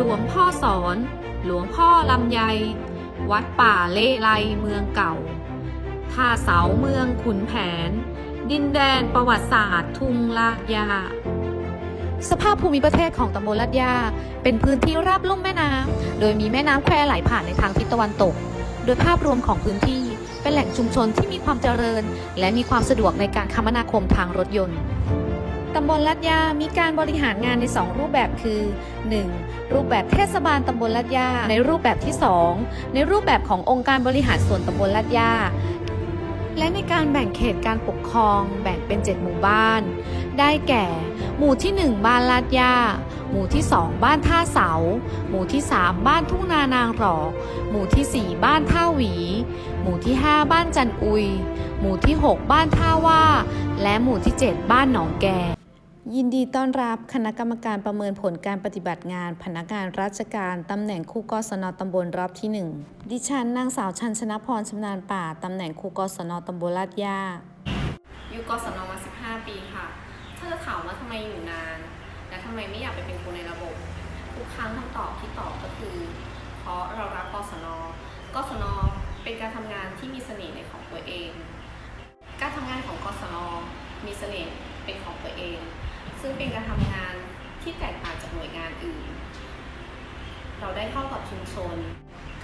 หลวงพ่อสอน หลวงพ่อลำไย วัดป่าเลไลเมืองเก่า ท่าเสาเมืองขุนแผน ดินแดนประวัติศาสตร์ทุ่งลาดยาสภาพภูมิประเทศของตำบลลาดยาเป็นพื้นที่ราบลุ่มแม่น้ำ โดยมีแม่น้ำแควไหลผ่านในทางทิศตะวันตก โดยภาพรวมของพื้นที่เป็นแหล่งชุมชนที่มีความเจริญ และมีความสะดวกในการคมนาคมทางรถยนต์ ตำบลลาดยามีการบริหารงานใน 2 รูปแบบคือ 1. รูปแบบเทศบาลตำบลลาดยาในรูปแบบที่ 2 ในรูปแบบขององค์การบริหารส่วนตำบลลาดยาและในการแบ่งเขตการปกครองแบ่งเป็น 7 หมู่บ้าน ได้แก่ หมู่ที่ 1 บ้านลาดยาหมู่ที่ 2 บ้านท่าเสา หมู่ที่ 3 บ้านทุ่งนานางหรอก หมู่ที่ 4 บ้านท่าหวี หมู่ที่ 5 บ้านจันอุย หมู่ที่ 6 บ้านท่าว่า และหมู่ที่ 7 บ้านหนองแก ยินดีต้อนรับคณะกรรมการประเมินผลการปฏิบัติงาน พนักงานราชการ ตำแหน่งครูกศนตำบลรอบที่ 1 ดิฉันนางสาวชันชนะพรชำนาญป่า ตำแหน่งครูกศนตำบลลาดย่าอยู่กศนมา 15 ปีค่ะ ถ้าจะถามว่าทำไมอยู่นาน และทำไมไม่อยากไปเป็นครูในระบบ ทุกครั้งคำตอบที่ตอบก็คือ เพราะเรารักกศนกศนเป็นการทำงานที่มีเสน่ห์ในของตัวเอง การทำงานของกศนมีเสน่ห์เป็นของตัวเอง ซึ่งเป็นการทำงานที่แตกต่างจากหน่วยงานอื่น เราได้เข้ากับชุมชน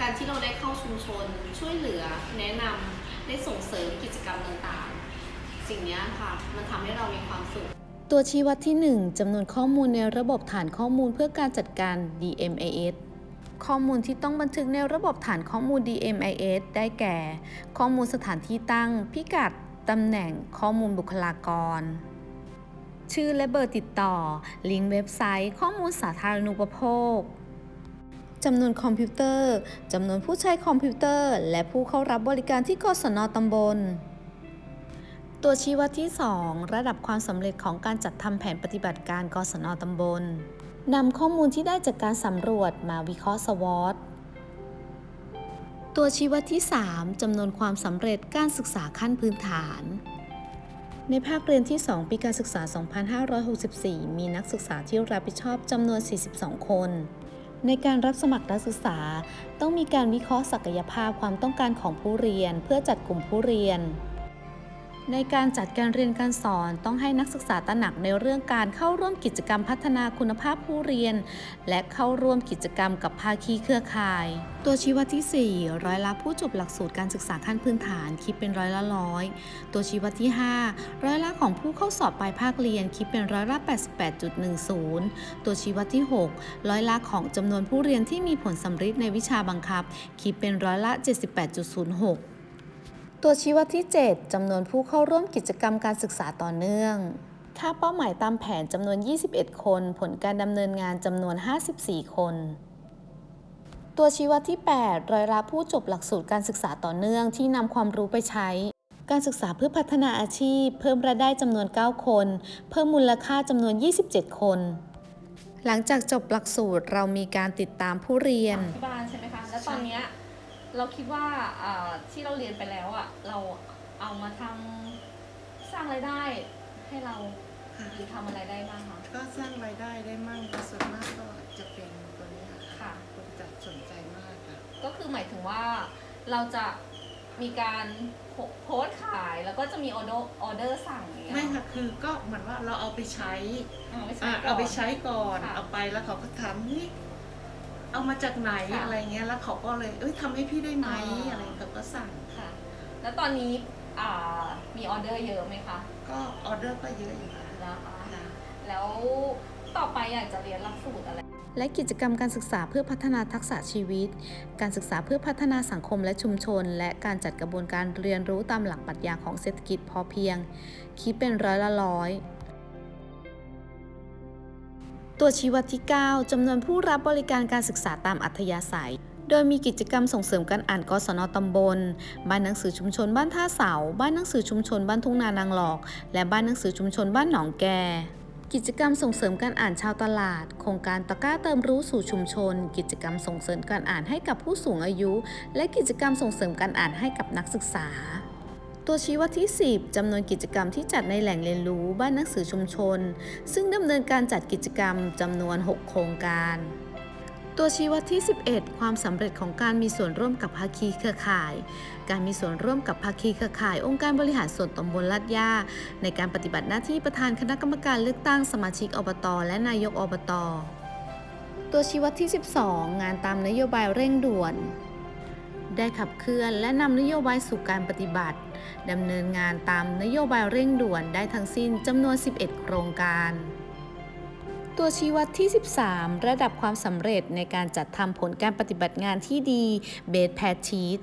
การที่เราได้เข้าชุมชน ช่วยเหลือ แนะนำได้ส่งเสริมกิจกรรมต่างๆ สิ่งนี้ค่ะ มันทำให้เรามีความสุขตัวชี้วัดที่ 1จำนวนข้อมูลในระบบฐานข้อมูลเพื่อการจัดการ DMIS ข้อมูลที่ต้องบันทึกในระบบฐานข้อมูล DMIS ได้แก่ ข้อมูลสถานที่ตั้ง พิกัด ตำแหน่ง ข้อมูลบุคลากร ชื่อและเบอร์ติดต่อ ลิงก์เว็บไซต์ ข้อมูลสาธารณูปโภคจำนวนคอมพิวเตอร์ จำนวนผู้ใช้คอมพิวเตอร์ และผู้เข้ารับบริการที่กศนตำบล ตัวชี้วัดที่ 2 ระดับความสำเร็จของการจัดทำแผนปฏิบัติการกศนตำบลนำข้อมูลที่ได้จากการสำรวจมาวิเคราะห์สวอตตัวชี้วัดที่ 3จำนวนความสำเร็จการศึกษาขั้นพื้นฐาน ในภาคเรียนที่ 2 ปีการศึกษา 2564 มีนักศึกษาที่รับผิดชอบจำนวน 42 คน ในการรับสมัครนักศึกษา ต้องมีการวิเคราะห์ศักยภาพความต้องการของผู้เรียน เพื่อจัดกลุ่มผู้เรียน ในการจัดการเรียนการสอนต้องให้นักศึกษาตระหนักในเรื่องการเข้าร่วมกิจกรรมพัฒนาคุณภาพผู้เรียน และเข้าร่วมกิจกรรมกับภาคีเครือข่าย ตัวชี้วัดที่ 4 ร้อยละผู้จบหลักสูตรการศึกษาขั้นพื้นฐานคิดเป็นร้อยละร้อยตัวชี้วัดที่ 5 ร้อยละของผู้เข้าสอบปลายภาคเรียนคิดเป็นร้อยละ 88.10 ตัวชี้วัดที่ 6 ร้อยละของจำนวนผู้เรียนที่มีผลสำฤทธิ์ในวิชาบังคับ คิดเป็นร้อยละ 78.06 ตัวชี้วัดที่ 7 จำนวนผู้เข้าร่วมกิจกรรมการศึกษาต่อเนื่องค่าเป้าหมายตามแผนจำนวน 21 คน ผลการดำเนินงานจำนวน 54 คน ตัวชี้วัดที่ 8 รอยละผู้จบหลักสูตรการศึกษาต่อเนื่องที่นำความรู้ไปใช้ การศึกษาเพื่อพัฒนาอาชีพ เพิ่มรายได้จำนวน 9 คน เพิ่มมูลค่าจำนวน 27 คน หลังจากจบหลักสูตรเรามีการติดตามผู้เรียนที่บ้านใช่ไหมคะ แล้วตอนเนี้ย เราคิดว่าเอ่อที่เราเรียนไปแล้วอะเราเอามาทำสร้างรายได้ให้เราค่ะหรือทำอะไรได้บ้างคะก็สร้างรายได้ได้มั่งแต่ส่วนมากก็จะเป็นตัวเนี้ยค่ะคนจะสนใจมากค่ะก็คือหมายถึงว่าเราจะมีการโพโพสต์ขายแล้วก็จะมีออเดอร์ออเดอร์สั่งอย่างเงี้ยไม่ค่ะคือก็เหมือนว่าเราเอาไปใช้เอาไปใช้อะก่นเอาไปใช้ก่อนค่ะเอาไปแล้วเขาก็ถามนี่ เอามาจากไหนค่ะ อะไรเงี้ยแล้วเขาก็เลยเอ้ยทำให้พี่ได้ไหมอ่าอะไรเขาก็สั่งค่ะ แล้วตอนนี้อ่ามีออเดอร์เยอะไหมคะก็ออเดอร์ก็เยอะอยู่ค่ะนะคะ ค่ะ แล้วต่อไปอยากจะเรียนหลักสูตรอะไร และกิจกรรมการศึกษาเพื่อพัฒนาทักษะชีวิต การศึกษาเพื่อพัฒนาสังคมและชุมชน และการจัดกระบวนการเรียนรู้ตามหลักปรัชญาของเศรษฐกิจพอเพียง คิดเป็นร้อยละร้อย ตัวชี้วัดที่ 9 จำนวนผู้รับบริการการศึกษาตามอัธยาศัย โดยมีกิจกรรมส่งเสริมการอ่านกศนตำบล บ้านหนังสือชุมชนบ้านท่าเสา บ้านหนังสือชุมชนบ้านทุ่งนานางหลอก และบ้านหนังสือชุมชนบ้านหนองแกกิจกรรมส่งเสริมการอ่านชาวตลาด โครงการตะกร้าเติมรู้สู่ชุมชน กิจกรรมส่งเสริมการอ่านให้กับผู้สูงอายุ และกิจกรรมส่งเสริมการอ่านให้กับนักศึกษา ตัวชี้วัดที่ 10จำนวนกิจกรรมที่จัดในแหล่งเรียนรู้บ้านหนังสือชุมชน ซึ่งดำเนินการจัดกิจกรรมจำนวน 6 โครงการ ตัวชี้วัดที่ 11 ความสำเร็จของการมีส่วนร่วมกับภาคีเครือข่าย การมีส่วนร่วมกับภาคีเครือข่าย องค์การบริหารส่วนตำบลลาดย่าในการปฏิบัติหน้าที่ประธานคณะกรรมการเลือกตั้งสมาชิกอบต และนายกอบต ตัวชี้วัดที่ 12 งานตามนโยบายเร่งด่วน ได้ขับเคลื่อนและนำนโยบายสู่การปฏิบัติ ดำเนินงานตามนโยบายเร่งด่วนได้ทั้งสิ้นจำนวน 11 โครงการ ตัวชี้วัดที่ 13 ระดับความสำเร็จในการจัดทำผลการปฏิบัติงานที่ดีเบสแพทชีต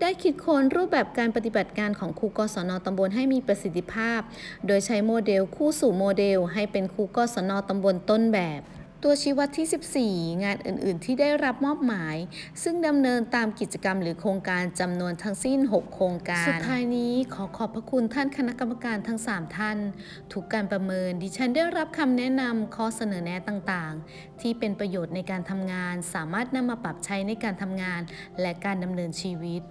ได้คิดค้นรูปแบบการปฏิบัติงานของครูกศนตำบลให้มีประสิทธิภาพ โดยใช้โมเดลคู่สู่โมเดล ให้เป็นครูกศนตำบลต้นแบบ ตัวชี้วัดที่ 14 งานอื่นๆ ที่ได้รับมอบหมาย ซึ่งดำเนินตามกิจกรรมหรือโครงการจำนวนทั้งสิ้น 6 โครงการ สุดท้ายนี้ขอขอบพระคุณท่านคณะกรรมการทั้ง 3 ท่าน ทุกการประเมินดิฉันได้รับคำแนะนำข้อเสนอแนะต่างๆ ที่เป็นประโยชน์ในการทำงาน สามารถนำมาปรับใช้ในการทำงาน และการดำเนินชีวิต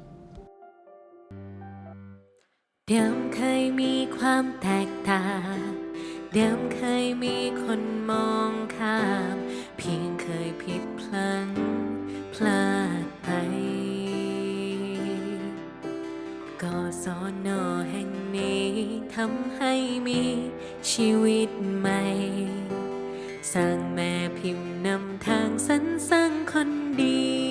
เดิมเคยมีความแตกต่าง เดิมเคยมีคนมองข้าม เพียงเคยผิดพลั้งพลาดไป ก็สอนอแห่งนี้ทำให้มีชีวิตใหม่ สร้างแม่พิมพ์นำทางสรรสร้างคนดี